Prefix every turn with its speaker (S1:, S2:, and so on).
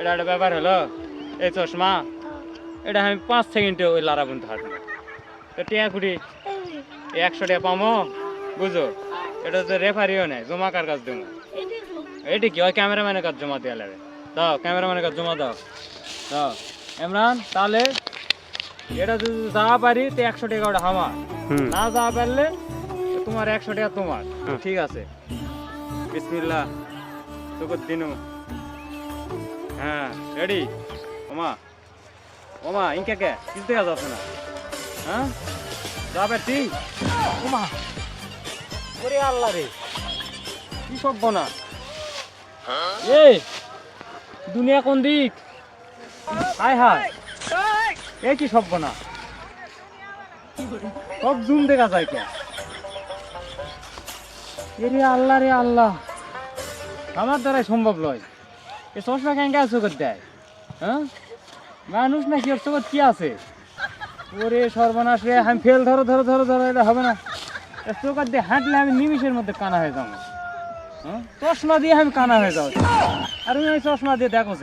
S1: এটা একটা ব্যাপার হলো এই চশমা এটা আমি পাঁচ সেকেন্ডে ওই লারা বন্ধু হাঁটবো তো টিয়া কুড়ি
S2: যে,
S1: একশো টাকা পামো বুঝো? এটা তো রেফারিও নেই জমা কার কাছ দেবো। এইটি কি? ওই ক্যামেরাম্যানের কাছে জমা দেওয়া লাগবে। দাও ক্যামেরাম্যানের কাছে জমা দাও। দাও। ইমরান তাহলে এটা যদি যাওয়া পারি তো একশো টাকা ওটা আমার
S3: হুম।
S1: না যাওয়া পারলে তোমার একশো টাকা তোমার। ঠিক আছে। বিসমিল্লাহ। তোকে দিনু। হ্যাঁ রেডি। ওমা ওমা ইনকে কে কিছু দেখা যাচ্ছে না। হ্যাঁ? যা পারছি ওমা, ওরে আল্লাহ রে। কি সব বনা এই দুনিয়া কোন দিক? হায় হায়। এ কি সব বনা সব জুম দেখা যায় কে? এরে আল্লাহ রে আল্লাহ। আমার দ্বারাই সম্ভব নয় এ চশমা কেন কাজ চোখের দেয়? হ্যাঁ? মানুষ নাকি ওর চোখের কি আছে? ওরে সর্বনাশ রে, আমি ফেল ধরো ধরো ধরো ধরো, এটা হবে না। চোখের দিয়ে হাঁটলে আমি নিমিষের মধ্যে কানা হয়ে যাব। হ্যাঁ? চশমা দিয়ে আমি কানা হয়ে যাব। আর আমি চশমা দিয়ে দেখো